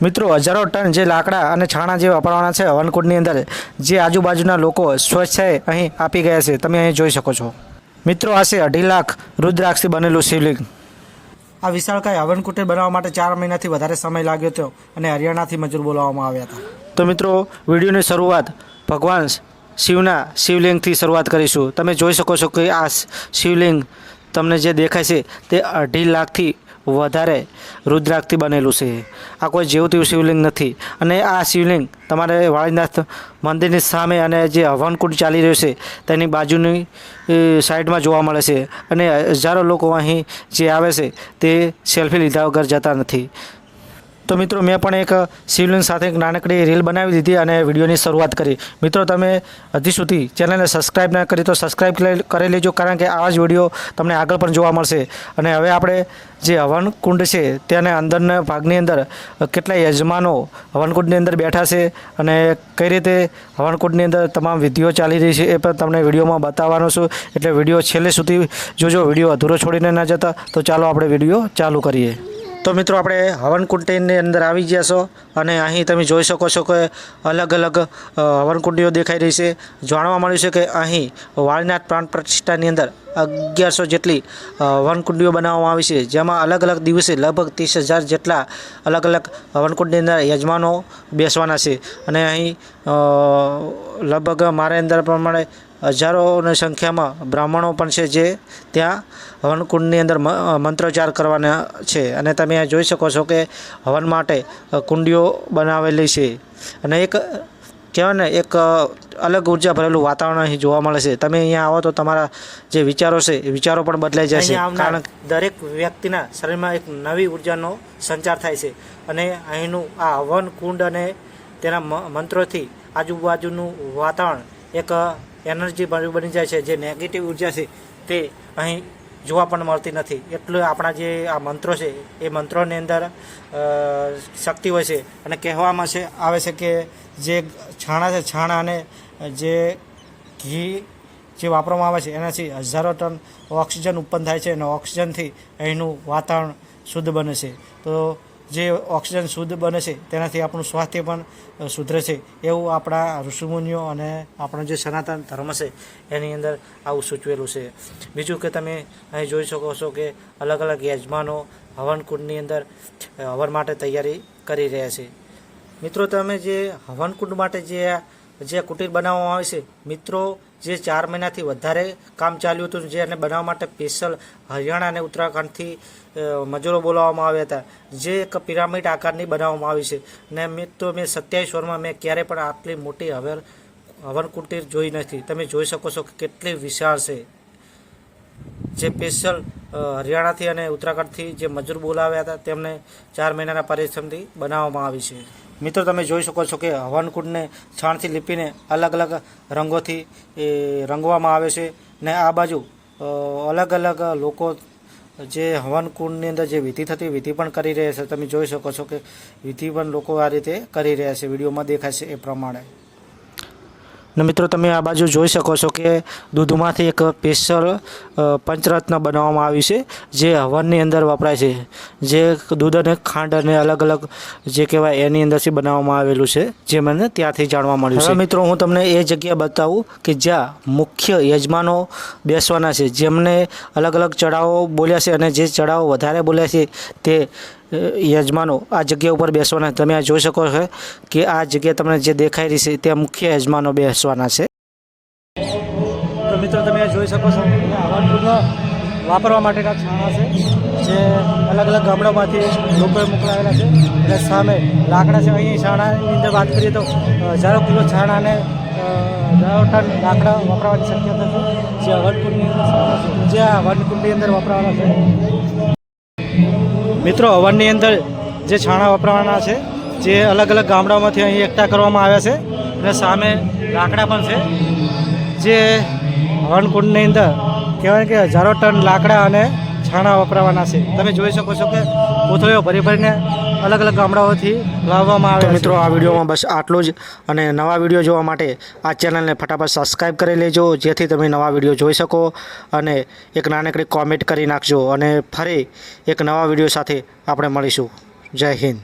મિત્રો હજારો ટન જે લાકડા અને છાણા જે વાપરવાના છે હવનકુંડની અંદર જે આજુબાજુના લોકો સ્વેચ્છાએ અહીં આપી ગયા છે. તમે અહીં જોઈ શકો છો. મિત્રો આ છે અઢી લાખ રુદ્રાક્ષથી બનેલું શિવલિંગ. આ વિશાળકાય હવનકુંડ બનાવવા માટે ચાર મહિનાથી વધારે સમય લાગ્યો હતો અને હરિયાણાથી મજૂર બોલાવવામાં આવ્યા હતા. તો મિત્રો વિડીયોની શરૂઆત ભગવાન શિવના શિવલિંગથી શરૂઆત કરીશું. તમે જોઈ શકો છો કે આ શિવલિંગ તમને જે દેખાય છે તે અઢી લાખથી વધારે રુદ્રાક્ષથી બનેલું છે. આ કોઈ જેવું તેવું શિવલિંગ નથી અને આ શિવલિંગ તમારે વાળીનાથ મંદિરની સામે અને જે હવનકુંડ ચાલી રહ્યું છે તેની બાજુની સાઈડમાં જોવા મળે છે. અને હજારો લોકો અહીં જે આવે છે તે સેલ્ફી લીધા વગર જતા નથી. તો મિત્રો, મેં પણ એક શિવલિંગ સાથે એક નાનકડી રીલ બનાવી દીધી અને વિડીયોની શરૂઆત કરી. મિત્રો, તમે હજી સુધી ચેનલને સબસ્ક્રાઈબ ન કરી તો સબસ્ક્રાઈબ કરી- લેજો, કારણ કે આવા જ વીડિયો તમને આગળ પણ જોવા મળશે. અને હવે આપણે જે હવન કુંડ છે તેને અંદરના ભાગની અંદર કેટલાય યજમાનો હવનકુંડની અંદર બેઠા છે અને કઈ રીતે હવનકુંડની અંદર તમામ વિધિઓ ચાલી રહી છે એ પણ તમને વિડીયોમાં બતાવવાનો છું. એટલે વીડિયો છેલ્લે સુધી જોજો, વીડિયો અધૂરો છોડીને ન જતા. તો ચાલો આપણે વીડિયો ચાલુ કરીએ. તો મિત્રો આપણે હવનકુંડની અંદર આવી ગયા છો અને અહીં તમે જોઈ શકો છો કે અલગ અલગ હવનકુંડીઓ દેખાઈ રહી છે. જાણવા મળ્યું છે કે અહીં વાળીનાથ પ્રાણ પ્રતિષ્ઠાની અંદર અગિયારસો જેટલી હવનકુંડીઓ બનાવવામાં આવી છે. જેમાં અલગ અલગ દિવસે લગભગ ત્રીસ હજાર જેટલા અલગ અલગ હવનકુંડની અંદર યજમાનો બેસવાના છે. અને અહીં લગભગ મારા અંદર પ્રમાણે હજારોની સંખ્યામાં બ્રાહ્મણો પણ છે જે ત્યાં હવનકુંડની અંદર મંત્રોચ્ચાર કરવાના છે. અને તમે આ જોઈ શકો છો કે હવન માટે કુંડીઓ બનાવેલી છે. અને એક કહેવાય ને એક અલગ ઊર્જા ભરેલું વાતાવરણ અહીં જોવા મળે છે. તમે અહીંયા આવો તો તમારા જે વિચારો છે એ વિચારો પણ બદલાઈ જશે. કારણ દરેક વ્યક્તિના શરીરમાં એક નવી ઉર્જાનો સંચાર થાય છે. અને અહીંનું આ હવન કુંડ અને તેના મ- મંત્રોથી આજુબાજુનું વાતાવરણ એક એનર્જી બની જાય છે. જે નેગેટિવ ઊર્જા છે, તે અહીં જોવા પણ મળતી નથી. એટલે આપણા જે આ મંત્રો છે, એ મંત્રોની અંદર શક્તિ હોય છે. અને કહેવામાં છે આવે છે કે જે છાણા છે, છાણા અને જે ઘી જે વાપરવામાં આવે છે, એનાથી હજારો ટન ઓક્સિજન ઉત્પન્ન થાય છે અને ઓક્સિજનથી અહીંનું વાતાવરણ શુદ્ધ બને છે. તો જે ઓક્સિજન શુદ્ધ બને છે, તેનાથી આપણું સ્વાસ્થ્ય પણ સુધરે છે. એવું આપણા ઋષિમુનિઓ અને આપણો જે સનાતન ધર્મ છે, એની અંદર આવું સૂચવેલું છે. બીજું કે તમે અહીં જોઈ શકો છો કે અલગ અલગ યજમાનો હવનકુંડની અંદર હવન માટે તૈયારી કરી રહ્યા છે. મિત્રો, તમે જે હવનકુંડ માટે જે જે કુટીર બનાવવામાં આવે છે. મિત્રો, જે ચાર મહિનાથી વધારે કામ ચાલ્યું હતું, જે એને બનાવવા માટે સ્પેશિયલ હરિયાણા અને ઉત્તરાખંડથી મજૂરો બોલાવવામાં આવ્યા હતા. જે એક પિરામિડ આકારની બનાવવામાં આવી છે. ને મિત્રો મેં સત્યાવીસ વર્ષમાં મેં ક્યારે પણ આટલી મોટી હવન હવન કુટીર જોઈ નથી. તમે જોઈ શકો છો કે કેટલી વિશાળ છે. જે સ્પેશિયલ હરિયાણાથી અને ઉત્તરાખંડથી જે મજૂર બોલાવ્યા હતા, તેમને ચાર મહિનાના પરિશ્રમથી બનાવવામાં આવી છે. મિત્રો, તમે જોઈ શકો છો કે હવનકુંડને છાણથી લીપીને અલગ અલગ રંગોથી એ રંગવામાં આવે છે ને આ બાજુ અલગ અલગ લોકો જે હવનકુંડની અંદર જે વિધિ થતી, વિધિ પણ કરી રહ્યા છે. તમે જોઈ શકો છો કે વિધિ પણ લોકો આ રીતે કરી રહ્યા છે. વિડીયોમાં દેખાય છે એ પ્રમાણે. ને મિત્રો તમે આ બાજુ જોઈ શકો છો કે દૂધમાંથી એક સ્પેશિયલ પંચરત્ન બનાવવામાં આવ્યું છે જે હવનની અંદર વપરાય છે. જે દૂધ અને ખાંડ અને અલગ અલગ જે કહેવાય એની અંદરથી બનાવવામાં આવેલું છે જે મને ત્યાંથી જાણવા મળ્યું છે. મિત્રો હું તમને એ જગ્યા બતાવું કે જ્યાં મુખ્ય યજમાનો બેસવાના છે. જેમને અલગ અલગ ચડાવો બોલ્યા છે અને જે ચડાવો વધારે બોલ્યા છે તે યજમાનો, આ જગ્યા ઉપર બેસવાના. તમે આ જોઈ શકો છો કે આ જગ્યા તમને જે દેખાઈ રહી છે ત્યાં મુખ્ય યજમાનો બેસવાના છે. તો મિત્રો, તમે આ જોઈ શકો છો. હવનકુંડમાં વાપરવા માટેના છાણા છે, જે અલગ અલગ ગામડામાંથી લોકોએ મોકલાવેલા છે. એટલે સામે લાકડા છે. અહીં છાણાની અંદર વાત કરીએ તો હજારો કિલો છાણાને હજારો ટન લાકડા વાપરવાની શક્યતા છે. જે હવનકુંડની અંદર જે આ હવનકુંડની અંદર વાપરવાના છે. મિત્રો હવનની અંદર જે છાણા વપરાવાના છે, જે અલગ અલગ ગામડાઓમાંથી અહીં એકઠા કરવામાં આવ્યા છે અને સામે લાકડા પણ છે. જે હવનકુંડની અંદર કહેવાય કે હજારો ટન લાકડા અને છાણા વપરાવાના છે. તમે જોઈ શકો છો કે કોથળીઓ ભરી ભરીને અલગ અલગ ગામડાઓથી લાવવામાં આવે મિત્રો આ વિડીયોમાં બસ આટલું જ. અને નવા વીડિયો જોવા માટે આ ચેનલને ફટાફટ સબસ્ક્રાઈબ કરી લેજો જેથી તમે નવા વીડિયો જોઈ શકો. અને એક નાનકડી કોમેન્ટ કરી નાખજો. અને ફરી એક નવા વીડિયો સાથે આપણે મળીશું. જય હિન્દ.